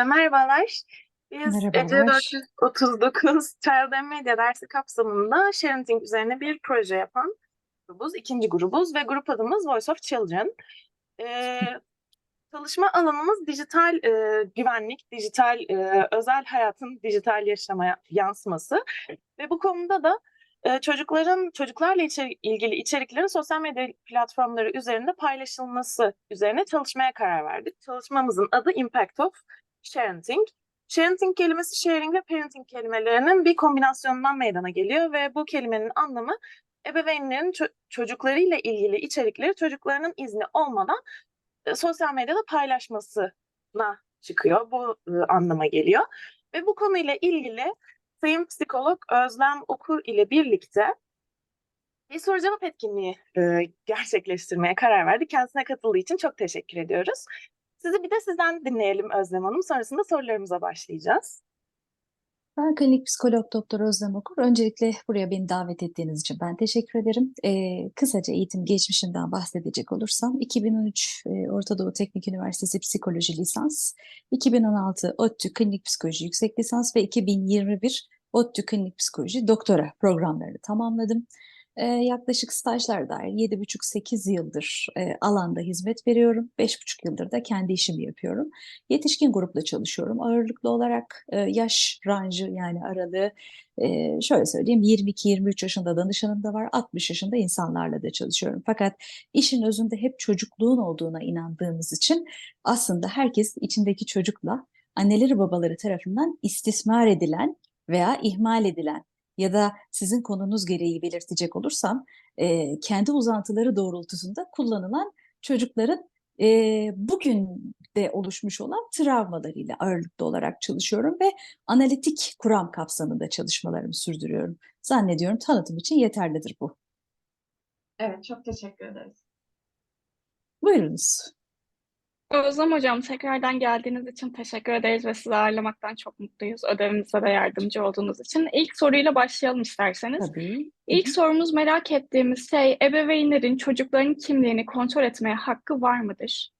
Ee, merhabalar. Biz Ece Merhabalar. 439 Child and Media dersi kapsamında Parenting üzerine bir proje yapan grubuz, ikinci grubuz ve grup adımız Voice of Children. Ee, çalışma alanımız dijital e, güvenlik, dijital e, özel hayatın dijital yaşamaya yansıması ve bu konuda da e, çocukların çocuklarla içeri- ilgili içeriklerin sosyal medya platformları üzerinde paylaşılması üzerine çalışmaya karar verdik. Çalışmamızın adı Impact of Parenting. Parenting kelimesi sharing ve parenting kelimelerinin bir kombinasyonundan meydana geliyor ve bu kelimenin anlamı ebeveynlerin ço- çocuklarıyla ilgili içerikleri çocuklarının izni olmadan e, sosyal medyada paylaşmasına çıkıyor. Bu e, anlama geliyor. Ve bu konuyla ilgili Sayın Psikolog Özlem Okur ile birlikte bir soru cevap etkinliği e, gerçekleştirmeye karar verdik. Kendisine katıldığı için çok teşekkür ediyoruz. Sizi bir de sizden dinleyelim Özlem Hanım. Sonrasında sorularımıza başlayacağız. Ben klinik psikolog doktor Özlem Okur. Öncelikle buraya beni davet ettiğiniz için ben teşekkür ederim. Ee, kısaca eğitim geçmişimden bahsedecek olursam 2013 e, Orta Doğu Teknik Üniversitesi Psikoloji Lisans, 2016 ODTÜ Klinik Psikoloji Yüksek Lisans ve 2021 ODTÜ Klinik Psikoloji Doktora programlarını tamamladım. Yaklaşık stajlar dair 7,5-8 yıldır alanda hizmet veriyorum. 5,5 yıldır da kendi işimi yapıyorum. Yetişkin grupla çalışıyorum. Ağırlıklı olarak yaş rancı yani aralığı şöyle söyleyeyim 22-23 yaşında danışanım da var. 60 yaşında insanlarla da çalışıyorum. Fakat işin özünde hep çocukluğun olduğuna inandığımız için aslında herkes içindeki çocukla anneleri babaları tarafından istismar edilen veya ihmal edilen ya da sizin konunuz gereği belirtecek olursam e, kendi uzantıları doğrultusunda kullanılan çocukların e, bugün de oluşmuş olan travmalarıyla ağırlıklı olarak çalışıyorum ve analitik kuram kapsamında çalışmalarımı sürdürüyorum. Zannediyorum tanıtım için yeterlidir bu. Evet, çok teşekkür ederiz. Buyurunuz. Özlem Hocam tekrardan geldiğiniz için teşekkür ederiz ve sizi ağırlamaktan çok mutluyuz. Ödevimizde de yardımcı olduğunuz için. İlk soruyla başlayalım isterseniz. Tabii. İlk sorumuz merak ettiğimiz şey ebeveynlerin çocukların kimliğini kontrol etmeye hakkı var mıdır?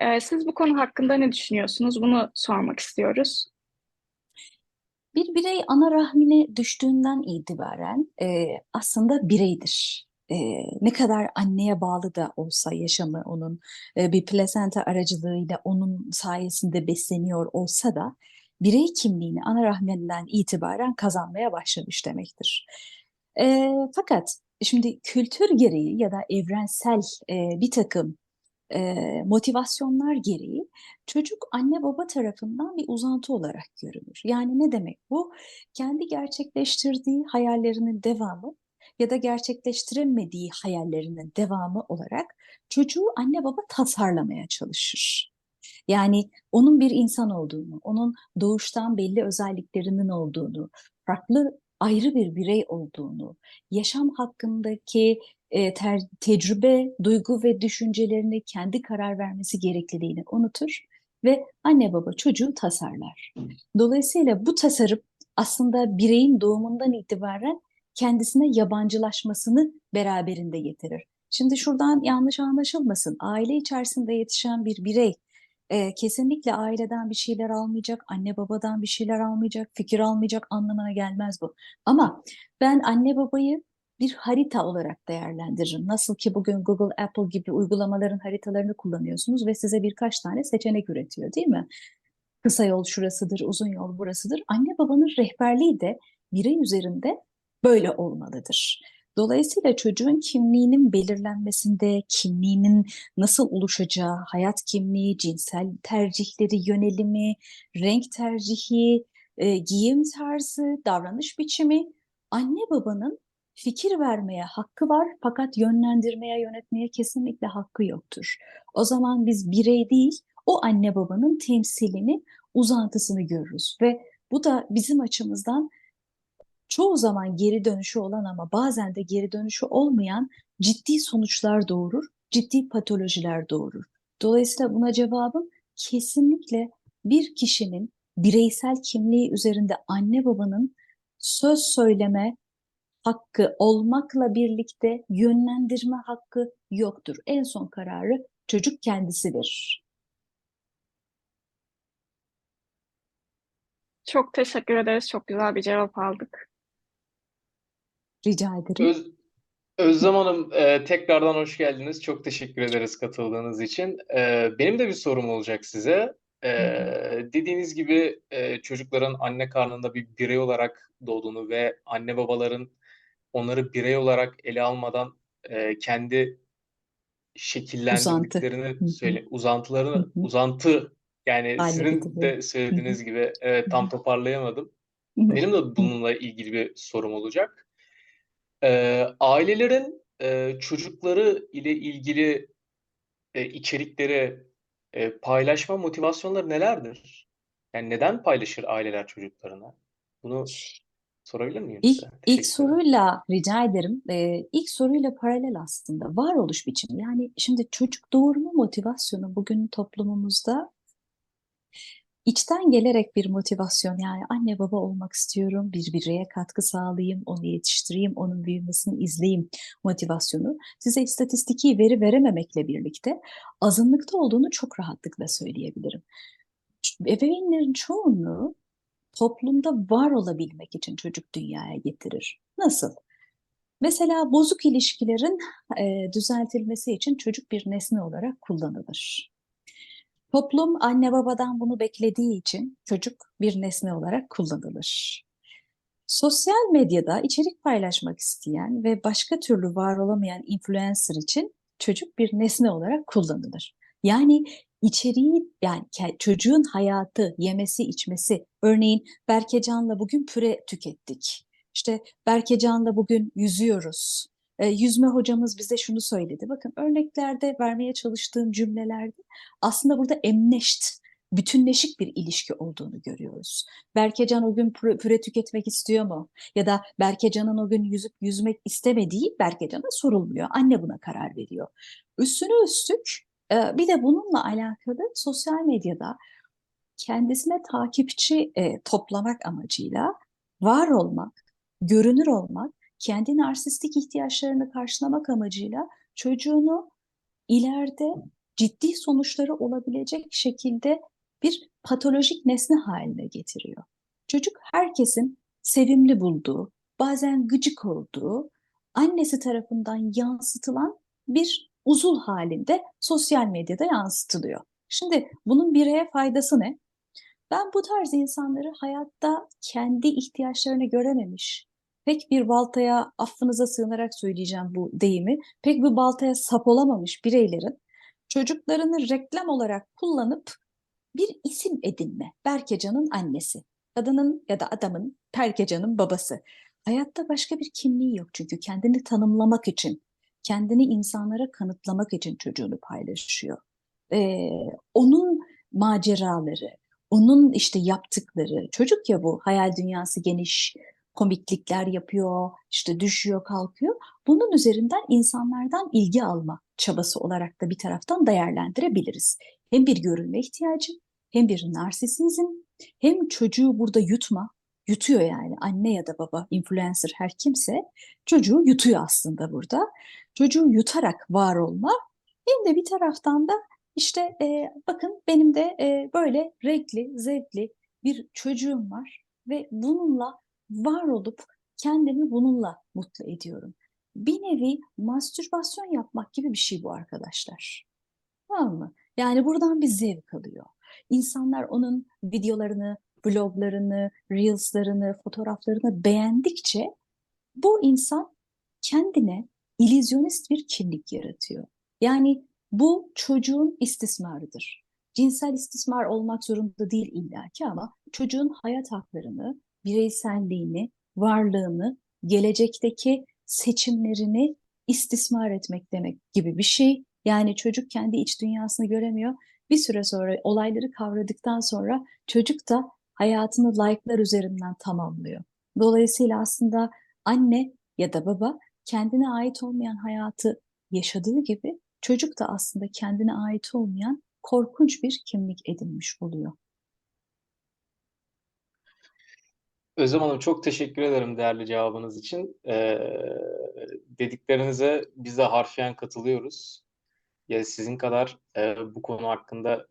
Ee, siz bu konu hakkında ne düşünüyorsunuz? Bunu sormak istiyoruz. Bir birey ana rahmine düştüğünden itibaren e, aslında bireydir. E, ne kadar anneye bağlı da olsa yaşamı onun e, bir plasenta aracılığıyla onun sayesinde besleniyor olsa da birey kimliğini ana rahminden itibaren kazanmaya başlamış demektir. E, fakat şimdi kültür gereği ya da evrensel e, bir takım e, motivasyonlar gereği çocuk anne baba tarafından bir uzantı olarak görülür. Yani ne demek bu? Kendi gerçekleştirdiği hayallerinin devamı ya da gerçekleştiremediği hayallerinin devamı olarak çocuğu anne baba tasarlamaya çalışır. Yani onun bir insan olduğunu, onun doğuştan belli özelliklerinin olduğunu, farklı ayrı bir birey olduğunu, yaşam hakkındaki e, ter, tecrübe, duygu ve düşüncelerini kendi karar vermesi gerekliliğini unutur ve anne baba çocuğu tasarlar. Dolayısıyla bu tasarım aslında bireyin doğumundan itibaren kendisine yabancılaşmasını beraberinde getirir. Şimdi şuradan yanlış anlaşılmasın. Aile içerisinde yetişen bir birey e, kesinlikle aileden bir şeyler almayacak, anne babadan bir şeyler almayacak, fikir almayacak anlamına gelmez bu. Ama ben anne babayı bir harita olarak değerlendiririm. Nasıl ki bugün Google, Apple gibi uygulamaların haritalarını kullanıyorsunuz ve size birkaç tane seçenek üretiyor değil mi? Kısa yol şurasıdır, uzun yol burasıdır. Anne babanın rehberliği de birey üzerinde böyle olmalıdır. Dolayısıyla çocuğun kimliğinin belirlenmesinde, kimliğinin nasıl oluşacağı, hayat kimliği, cinsel tercihleri, yönelimi, renk tercihi, e, giyim tarzı, davranış biçimi anne babanın fikir vermeye hakkı var fakat yönlendirmeye, yönetmeye kesinlikle hakkı yoktur. O zaman biz birey değil, o anne babanın temsilini, uzantısını görürüz ve bu da bizim açımızdan çoğu zaman geri dönüşü olan ama bazen de geri dönüşü olmayan ciddi sonuçlar doğurur, ciddi patolojiler doğurur. Dolayısıyla buna cevabım kesinlikle bir kişinin bireysel kimliği üzerinde anne babanın söz söyleme hakkı olmakla birlikte yönlendirme hakkı yoktur. En son kararı çocuk kendisi verir. Çok teşekkür ederiz. Çok güzel bir cevap aldık. Rica ederim. Öz, Özlem Hanım, e, tekrardan hoş geldiniz. Çok teşekkür ederiz katıldığınız için. E, benim de bir sorum olacak size. E, dediğiniz gibi e, çocukların anne karnında bir birey olarak doğduğunu ve anne babaların onları birey olarak ele almadan e, kendi şekillendirdiklerini Uzantı. Söyle, uzantılarını, uzantı yani Haline sizin getiriyor. de söylediğiniz gibi evet, tam toparlayamadım. Benim de bununla ilgili bir sorum olacak. Ee, ailelerin e, çocukları ile ilgili e, içerikleri e, paylaşma motivasyonları nelerdir? Yani neden paylaşır aileler çocuklarına? Bunu sorabilir miyim İlk, size? ilk soruyla rica ederim. Ee, ilk soruyla paralel aslında varoluş biçimi. Yani şimdi çocuk doğurma motivasyonu bugün toplumumuzda içten gelerek bir motivasyon. Yani anne baba olmak istiyorum, bir bireye katkı sağlayayım, onu yetiştireyim, onun büyümesini izleyeyim motivasyonu. Size istatistiki veri verememekle birlikte azınlıkta olduğunu çok rahatlıkla söyleyebilirim. Ebeveynlerin çoğunluğu toplumda var olabilmek için çocuk dünyaya getirir. Nasıl? Mesela bozuk ilişkilerin e, düzeltilmesi için çocuk bir nesne olarak kullanılır. Toplum anne babadan bunu beklediği için çocuk bir nesne olarak kullanılır. Sosyal medyada içerik paylaşmak isteyen ve başka türlü var olamayan influencer için çocuk bir nesne olarak kullanılır. Yani içeriği yani çocuğun hayatı, yemesi, içmesi. Örneğin Berkecan'la bugün püre tükettik. İşte Berkecan'la bugün yüzüyoruz. E, yüzme hocamız bize şunu söyledi. Bakın örneklerde vermeye çalıştığım cümlelerde aslında burada emneşt, bütünleşik bir ilişki olduğunu görüyoruz. Berkecan o gün püre, tüketmek istiyor mu? Ya da Berkecan'ın o gün yüzüp yüzmek istemediği Berkecan'a sorulmuyor. Anne buna karar veriyor. Üstüne üstlük bir de bununla alakalı sosyal medyada kendisine takipçi toplamak amacıyla var olmak, görünür olmak, kendi narsistik ihtiyaçlarını karşılamak amacıyla çocuğunu ileride ciddi sonuçları olabilecek şekilde bir patolojik nesne haline getiriyor. Çocuk herkesin sevimli bulduğu, bazen gıcık olduğu, annesi tarafından yansıtılan bir uzul halinde sosyal medyada yansıtılıyor. Şimdi bunun bireye faydası ne? Ben bu tarz insanları hayatta kendi ihtiyaçlarını görememiş, pek bir baltaya affınıza sığınarak söyleyeceğim bu deyimi, pek bir baltaya sap olamamış bireylerin çocuklarını reklam olarak kullanıp bir isim edinme. Berkecan'ın annesi, kadının ya da adamın Berkecan'ın babası. Hayatta başka bir kimliği yok çünkü kendini tanımlamak için, kendini insanlara kanıtlamak için çocuğunu paylaşıyor. Ee, onun maceraları, onun işte yaptıkları, çocuk ya bu hayal dünyası geniş, komiklikler yapıyor, işte düşüyor, kalkıyor. Bunun üzerinden insanlardan ilgi alma çabası olarak da bir taraftan değerlendirebiliriz. Hem bir görülme ihtiyacı, hem bir narsisizm, hem çocuğu burada yutma, yutuyor yani anne ya da baba, influencer her kimse çocuğu yutuyor aslında burada. Çocuğu yutarak var olma, hem de bir taraftan da işte e, bakın benim de e, böyle renkli, zevkli bir çocuğum var ve bununla var olup kendimi bununla mutlu ediyorum. Bir nevi mastürbasyon yapmak gibi bir şey bu arkadaşlar. Tamam mı? Yani buradan bir zevk alıyor. İnsanlar onun videolarını, bloglarını, reels'larını, fotoğraflarını beğendikçe bu insan kendine illüzyonist bir kimlik yaratıyor. Yani bu çocuğun istismarıdır. Cinsel istismar olmak zorunda değil illaki ama çocuğun hayat haklarını, bireyselliğini, varlığını, gelecekteki seçimlerini istismar etmek demek gibi bir şey. Yani çocuk kendi iç dünyasını göremiyor. Bir süre sonra olayları kavradıktan sonra çocuk da hayatını like'lar üzerinden tamamlıyor. Dolayısıyla aslında anne ya da baba kendine ait olmayan hayatı yaşadığı gibi çocuk da aslında kendine ait olmayan korkunç bir kimlik edinmiş oluyor. Özlem Hanım çok teşekkür ederim değerli cevabınız için. Ee, dediklerinize biz de harfiyen katılıyoruz. Ya sizin kadar e, bu konu hakkında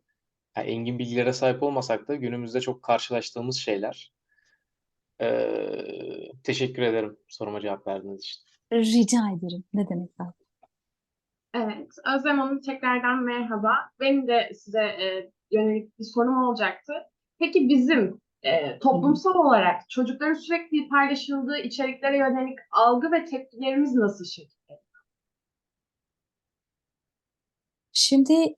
yani engin bilgilere sahip olmasak da günümüzde çok karşılaştığımız şeyler. Ee, teşekkür ederim soruma cevap verdiğiniz için. Rica ederim. Ne demek abi? Evet, Özlem Hanım tekrardan merhaba. Benim de size e, yönelik bir sorum olacaktı. Peki bizim e, toplumsal olarak çocukların sürekli paylaşıldığı içeriklere yönelik algı ve tepkilerimiz nasıl şekilleniyor? Şimdi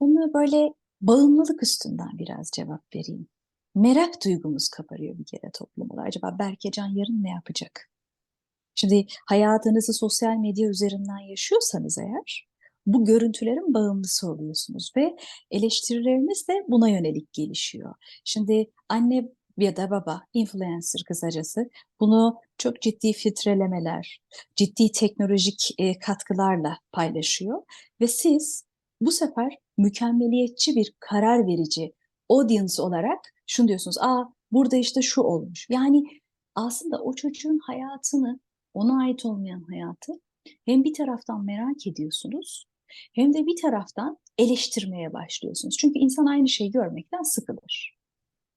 onu böyle bağımlılık üstünden biraz cevap vereyim. Merak duygumuz kabarıyor bir kere toplum olarak. Acaba Berkecan yarın ne yapacak? Şimdi hayatınızı sosyal medya üzerinden yaşıyorsanız eğer bu görüntülerin bağımlısı oluyorsunuz ve eleştirileriniz de buna yönelik gelişiyor. Şimdi anne ya da baba, influencer kısacası bunu çok ciddi filtrelemeler, ciddi teknolojik e, katkılarla paylaşıyor ve siz bu sefer mükemmeliyetçi bir karar verici audience olarak şunu diyorsunuz. Aa burada işte şu olmuş. Yani aslında o çocuğun hayatını, ona ait olmayan hayatı hem bir taraftan merak ediyorsunuz hem de bir taraftan eleştirmeye başlıyorsunuz. Çünkü insan aynı şeyi görmekten sıkılır.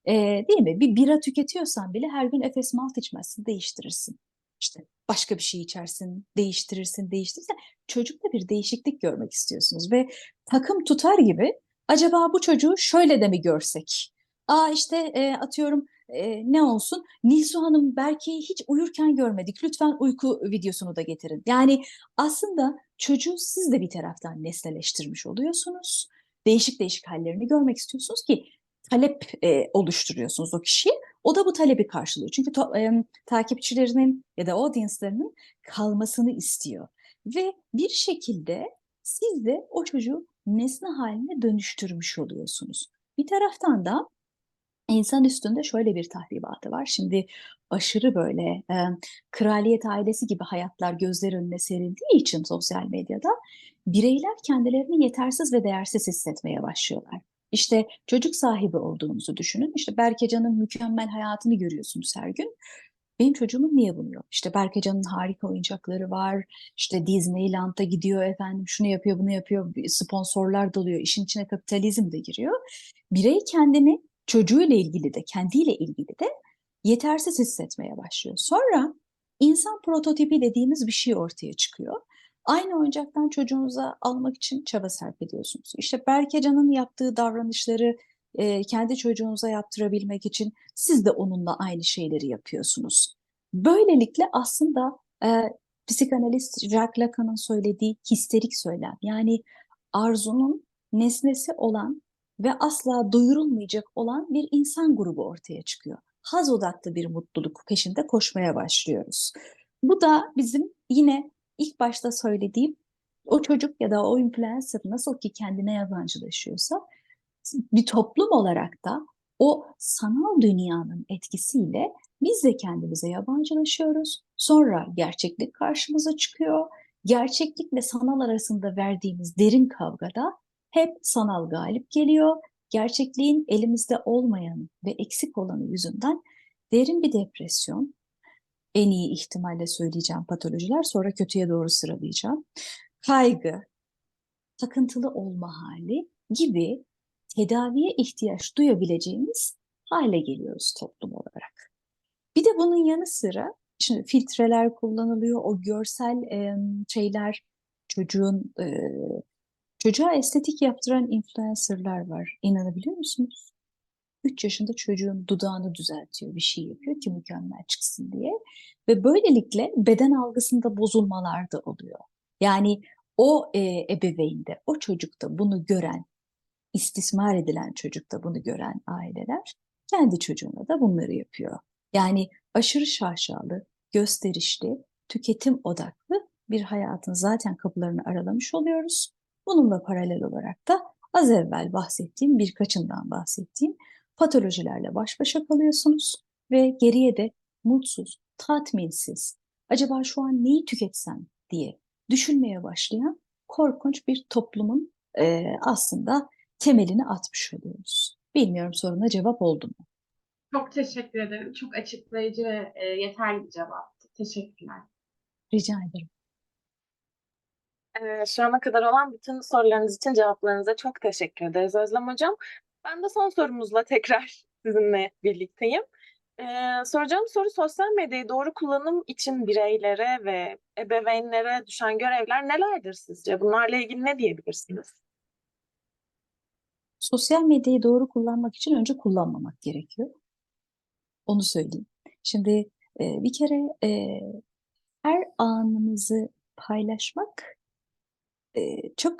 Ee, değil mi? Bir bira tüketiyorsan bile her gün Efes malt içmezsin, değiştirirsin. İşte başka bir şey içersin, değiştirirsin, değiştirirsin. Çocukta bir değişiklik görmek istiyorsunuz ve takım tutar gibi acaba bu çocuğu şöyle de mi görsek? Aa işte e, atıyorum e, ne olsun? Nilsu Hanım Berke'yi hiç uyurken görmedik. Lütfen uyku videosunu da getirin. Yani aslında çocuğu siz de bir taraftan nesneleştirmiş oluyorsunuz. Değişik değişik hallerini görmek istiyorsunuz ki talep e, oluşturuyorsunuz o kişiye. O da bu talebi karşılıyor. Çünkü to- e, takipçilerinin ya da audience'larının kalmasını istiyor. Ve bir şekilde siz de o çocuğu nesne haline dönüştürmüş oluyorsunuz. Bir taraftan da insan üstünde şöyle bir tahribatı var. Şimdi aşırı böyle e, kraliyet ailesi gibi hayatlar gözler önüne serildiği için sosyal medyada bireyler kendilerini yetersiz ve değersiz hissetmeye başlıyorlar. İşte çocuk sahibi olduğunuzu düşünün. İşte Berkecan'ın mükemmel hayatını görüyorsunuz her gün. Benim çocuğumun niye bunu yok? İşte Berkecan'ın harika oyuncakları var. İşte Disneyland'a gidiyor efendim şunu yapıyor bunu yapıyor. Sponsorlar doluyor. İşin içine kapitalizm de giriyor. Birey kendini çocuğuyla ilgili de kendiyle ilgili de yetersiz hissetmeye başlıyor. Sonra insan prototipi dediğimiz bir şey ortaya çıkıyor. Aynı oyuncaktan çocuğunuza almak için çaba sarf ediyorsunuz. İşte Berkecan'ın yaptığı davranışları e, kendi çocuğunuza yaptırabilmek için siz de onunla aynı şeyleri yapıyorsunuz. Böylelikle aslında e, psikanalist Jacques Lacan'ın söylediği histerik söylem yani arzunun nesnesi olan ve asla doyurulmayacak olan bir insan grubu ortaya çıkıyor. Haz odaklı bir mutluluk peşinde koşmaya başlıyoruz. Bu da bizim yine ilk başta söylediğim o çocuk ya da o influencer nasıl ki kendine yabancılaşıyorsa bir toplum olarak da o sanal dünyanın etkisiyle biz de kendimize yabancılaşıyoruz. Sonra gerçeklik karşımıza çıkıyor. Gerçeklikle sanal arasında verdiğimiz derin kavgada hep sanal galip geliyor. Gerçekliğin elimizde olmayan ve eksik olanı yüzünden derin bir depresyon, en iyi ihtimalle söyleyeceğim patolojiler, sonra kötüye doğru sıralayacağım. Kaygı, takıntılı olma hali gibi tedaviye ihtiyaç duyabileceğimiz hale geliyoruz toplum olarak. Bir de bunun yanı sıra şimdi filtreler kullanılıyor, o görsel e, şeyler çocuğun e, çocuğa estetik yaptıran influencerlar var. İnanabiliyor musunuz? 3 yaşında çocuğun dudağını düzeltiyor, bir şey yapıyor ki mükemmel çıksın diye. Ve böylelikle beden algısında bozulmalar da oluyor. Yani o e, ebeveynde, o çocukta bunu gören, istismar edilen çocukta bunu gören aileler kendi çocuğuna da bunları yapıyor. Yani aşırı şaşalı, gösterişli, tüketim odaklı bir hayatın zaten kapılarını aralamış oluyoruz. Bununla paralel olarak da az evvel bahsettiğim birkaçından bahsettiğim patolojilerle baş başa kalıyorsunuz ve geriye de mutsuz, tatminsiz, acaba şu an neyi tüketsem diye düşünmeye başlayan korkunç bir toplumun e, aslında temelini atmış oluyoruz. Bilmiyorum soruna cevap oldu mu? Çok teşekkür ederim. Çok açıklayıcı ve e, yeterli bir cevaptı. Teşekkürler. Rica ederim. Ee, şu ana kadar olan bütün sorularınız için cevaplarınıza çok teşekkür ederiz Özlem Hocam. Ben de son sorumuzla tekrar sizinle birlikteyim. Ee, soracağım soru sosyal medyayı doğru kullanım için bireylere ve ebeveynlere düşen görevler nelerdir sizce? Bunlarla ilgili ne diyebilirsiniz? Sosyal medyayı doğru kullanmak için önce kullanmamak gerekiyor. Onu söyleyeyim. Şimdi e, bir kere e, her anımızı paylaşmak e, çok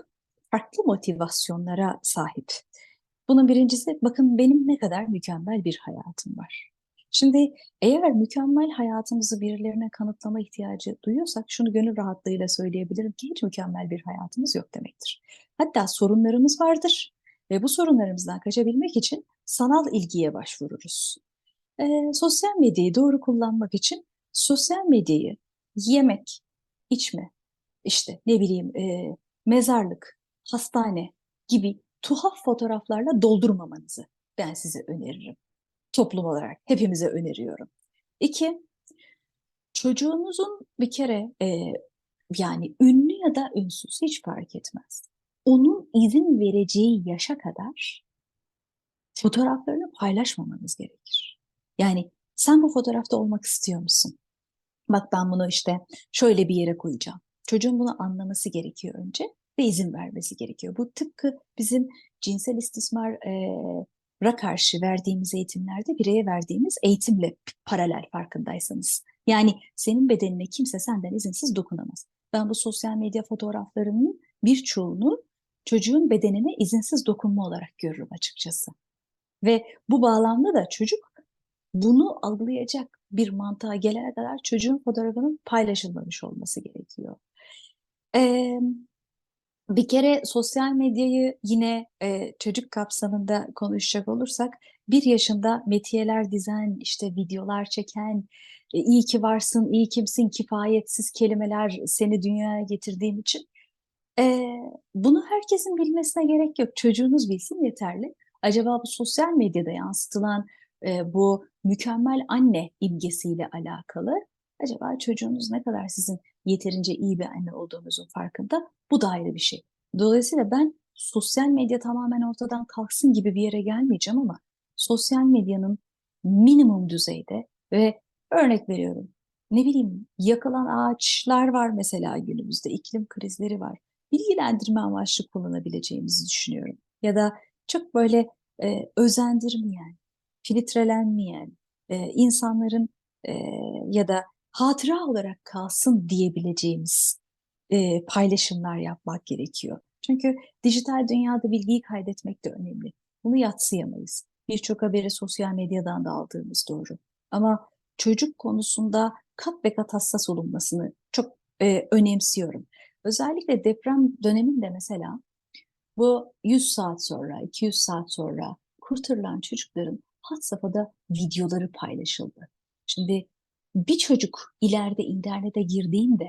farklı motivasyonlara sahip. Bunun birincisi bakın benim ne kadar mükemmel bir hayatım var. Şimdi eğer mükemmel hayatımızı birilerine kanıtlama ihtiyacı duyuyorsak şunu gönül rahatlığıyla söyleyebilirim ki hiç mükemmel bir hayatımız yok demektir. Hatta sorunlarımız vardır ve bu sorunlarımızdan kaçabilmek için sanal ilgiye başvururuz. Ee, sosyal medyayı doğru kullanmak için sosyal medyayı yemek, içme, işte ne bileyim e, mezarlık, hastane gibi tuhaf fotoğraflarla doldurmamanızı ben size öneririm. Toplum olarak hepimize öneriyorum. İki, çocuğunuzun bir kere e, yani ünlü ya da ünsüz hiç fark etmez. Onun izin vereceği yaşa kadar fotoğraflarını paylaşmamanız gerekir. Yani sen bu fotoğrafta olmak istiyor musun? Bak ben bunu işte şöyle bir yere koyacağım. Çocuğun bunu anlaması gerekiyor önce ve izin vermesi gerekiyor. Bu tıpkı bizim cinsel istismara karşı verdiğimiz eğitimlerde bireye verdiğimiz eğitimle paralel farkındaysanız. Yani senin bedenine kimse senden izinsiz dokunamaz. Ben bu sosyal medya fotoğraflarının birçoğunu çocuğun bedenine izinsiz dokunma olarak görürüm açıkçası. Ve bu bağlamda da çocuk bunu algılayacak bir mantığa gelene kadar çocuğun fotoğrafının paylaşılmamış olması gerekiyor. Ee, bir kere sosyal medyayı yine e, çocuk kapsamında konuşacak olursak bir yaşında metiyeler dizen, işte videolar çeken, e, iyi ki varsın, iyi kimsin, kifayetsiz kelimeler seni dünyaya getirdiğim için e, bunu herkesin bilmesine gerek yok. Çocuğunuz bilsin yeterli. Acaba bu sosyal medyada yansıtılan e, bu mükemmel anne imgesiyle alakalı acaba çocuğunuz ne kadar sizin yeterince iyi bir anne olduğunuzun farkında? Bu da ayrı bir şey. Dolayısıyla ben sosyal medya tamamen ortadan kalksın gibi bir yere gelmeyeceğim ama sosyal medyanın minimum düzeyde ve örnek veriyorum ne bileyim yakılan ağaçlar var mesela günümüzde iklim krizleri var. Bilgilendirme amaçlı kullanabileceğimizi düşünüyorum. Ya da çok böyle e, özendirmeyen, filtrelenmeyen, e, insanların e, ya da hatıra olarak kalsın diyebileceğimiz e, paylaşımlar yapmak gerekiyor. Çünkü dijital dünyada bilgiyi kaydetmek de önemli. Bunu yatsıyamayız. Birçok haberi sosyal medyadan da aldığımız doğru. Ama çocuk konusunda kat ve kat hassas olunmasını çok e, önemsiyorum. Özellikle deprem döneminde mesela bu 100 saat sonra, 200 saat sonra kurtarılan çocukların had safhada videoları paylaşıldı. Şimdi bir çocuk ileride internete girdiğinde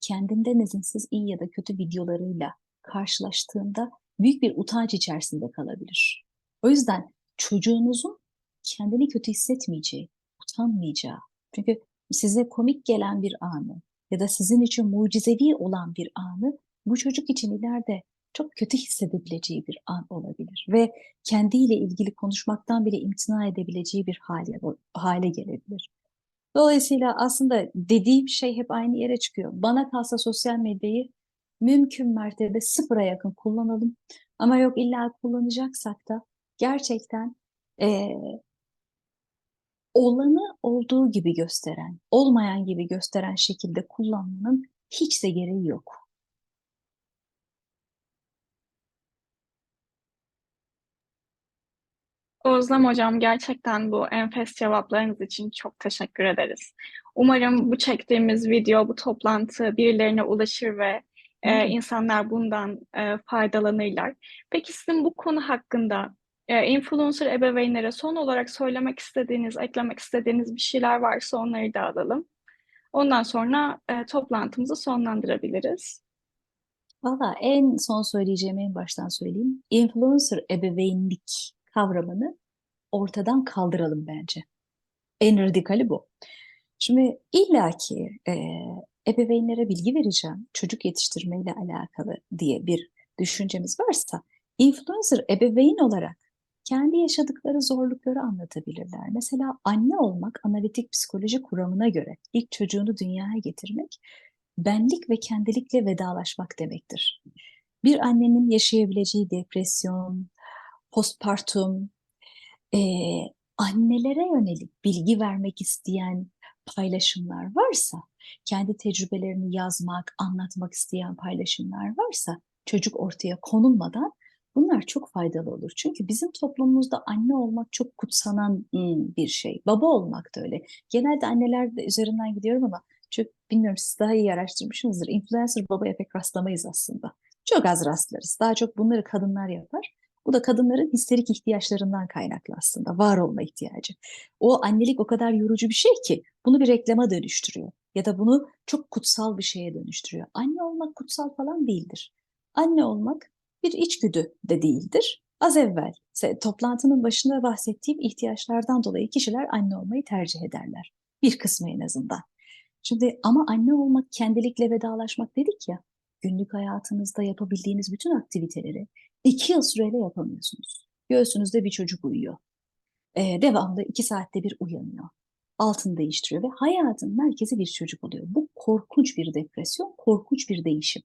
kendinden izinsiz iyi ya da kötü videolarıyla karşılaştığında büyük bir utanç içerisinde kalabilir. O yüzden çocuğunuzun kendini kötü hissetmeyeceği, utanmayacağı, çünkü size komik gelen bir anı ya da sizin için mucizevi olan bir anı bu çocuk için ileride çok kötü hissedebileceği bir an olabilir ve kendiyle ilgili konuşmaktan bile imtina edebileceği bir hale, hale gelebilir. Dolayısıyla aslında dediğim şey hep aynı yere çıkıyor. Bana kalsa sosyal medyayı mümkün mertebe sıfıra yakın kullanalım. Ama yok illa kullanacaksak da gerçekten e, olanı olduğu gibi gösteren, olmayan gibi gösteren şekilde kullanmanın hiç de gereği yok. Özlem Hocam gerçekten bu enfes cevaplarınız için çok teşekkür ederiz. Umarım bu çektiğimiz video, bu toplantı birilerine ulaşır ve e, insanlar bundan e, faydalanırlar. Peki sizin bu konu hakkında e, influencer ebeveynlere son olarak söylemek istediğiniz, eklemek istediğiniz bir şeyler varsa onları da alalım. Ondan sonra e, toplantımızı sonlandırabiliriz. Valla en son söyleyeceğimi en baştan söyleyeyim. Influencer ebeveynlik kavramını ortadan kaldıralım bence. En radikali bu. Şimdi illaki e, ebeveynlere bilgi vereceğim çocuk yetiştirmeyle alakalı diye bir düşüncemiz varsa influencer ebeveyn olarak kendi yaşadıkları zorlukları anlatabilirler. Mesela anne olmak analitik psikoloji kuramına göre ilk çocuğunu dünyaya getirmek benlik ve kendilikle vedalaşmak demektir. Bir annenin yaşayabileceği depresyon, postpartum, eee, annelere yönelik bilgi vermek isteyen paylaşımlar varsa, kendi tecrübelerini yazmak, anlatmak isteyen paylaşımlar varsa çocuk ortaya konulmadan bunlar çok faydalı olur. Çünkü bizim toplumumuzda anne olmak çok kutsanan bir şey. Baba olmak da öyle. Genelde anneler de üzerinden gidiyorum ama çok bilmiyorum siz daha iyi araştırmışsınızdır. Influencer babaya pek rastlamayız aslında. Çok az rastlarız. Daha çok bunları kadınlar yapar. Bu da kadınların histerik ihtiyaçlarından kaynaklı aslında. Var olma ihtiyacı. O annelik o kadar yorucu bir şey ki bunu bir reklama dönüştürüyor. Ya da bunu çok kutsal bir şeye dönüştürüyor. Anne olmak kutsal falan değildir. Anne olmak bir içgüdü de değildir. Az evvel toplantının başında bahsettiğim ihtiyaçlardan dolayı kişiler anne olmayı tercih ederler. Bir kısmı en azından. Şimdi ama anne olmak kendilikle vedalaşmak dedik ya. Günlük hayatınızda yapabildiğiniz bütün aktiviteleri iki yıl süreyle yapamıyorsunuz. Göğsünüzde bir çocuk uyuyor. Ee, devamlı iki saatte bir uyanıyor. Altını değiştiriyor ve hayatın merkezi bir çocuk oluyor. Bu korkunç bir depresyon, korkunç bir değişim.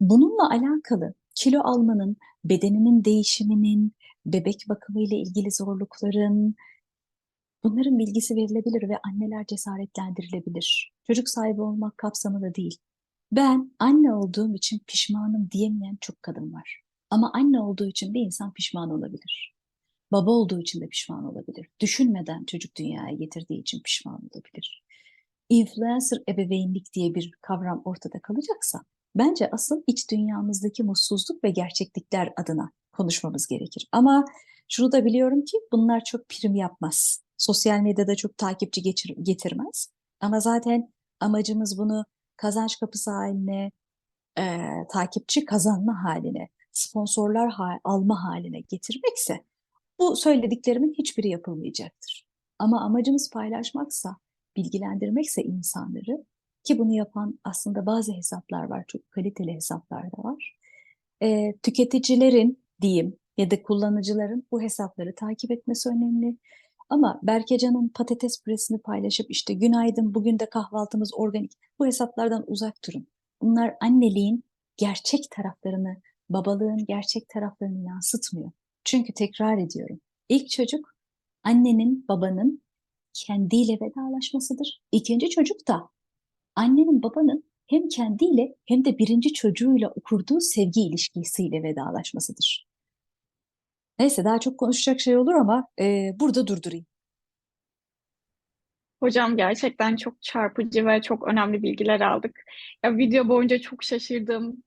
Bununla alakalı kilo almanın, bedeninin değişiminin, bebek bakımı ile ilgili zorlukların, bunların bilgisi verilebilir ve anneler cesaretlendirilebilir. Çocuk sahibi olmak kapsamında değil. Ben anne olduğum için pişmanım diyemeyen çok kadın var. Ama anne olduğu için bir insan pişman olabilir. Baba olduğu için de pişman olabilir. Düşünmeden çocuk dünyaya getirdiği için pişman olabilir. Influencer ebeveynlik diye bir kavram ortada kalacaksa bence asıl iç dünyamızdaki mutsuzluk ve gerçeklikler adına konuşmamız gerekir. Ama şunu da biliyorum ki bunlar çok prim yapmaz. Sosyal medyada çok takipçi geçir- getirmez. Ama zaten amacımız bunu kazanç kapısı haline, eee, takipçi kazanma haline, sponsorlar ha- alma haline getirmekse bu söylediklerimin hiçbiri yapılmayacaktır. Ama amacımız paylaşmaksa, bilgilendirmekse insanları ki bunu yapan aslında bazı hesaplar var, çok kaliteli hesaplar da var. Eee, tüketicilerin diyeyim ya da kullanıcıların bu hesapları takip etmesi önemli. Ama Berkecan'ın patates püresini paylaşıp işte günaydın bugün de kahvaltımız organik bu hesaplardan uzak durun. Bunlar anneliğin gerçek taraflarını, babalığın gerçek taraflarını yansıtmıyor. Çünkü tekrar ediyorum. ilk çocuk annenin, babanın kendiyle vedalaşmasıdır. İkinci çocuk da annenin, babanın hem kendiyle hem de birinci çocuğuyla kurduğu sevgi ilişkisiyle vedalaşmasıdır. Neyse daha çok konuşacak şey olur ama e, burada durdurayım. Hocam gerçekten çok çarpıcı ve çok önemli bilgiler aldık. Ya video boyunca çok şaşırdığım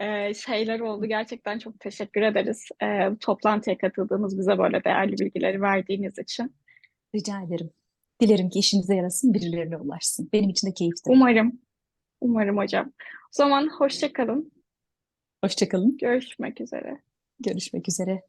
e, şeyler oldu. Gerçekten çok teşekkür ederiz. E, toplantıya katıldığınız, bize böyle değerli bilgileri verdiğiniz için. Rica ederim. Dilerim ki işinize yarasın, birilerine ulaşsın. Benim için de keyifti. Umarım, umarım hocam. O zaman hoşça kalın. Hoşça kalın. Görüşmek üzere. Görüşmek üzere.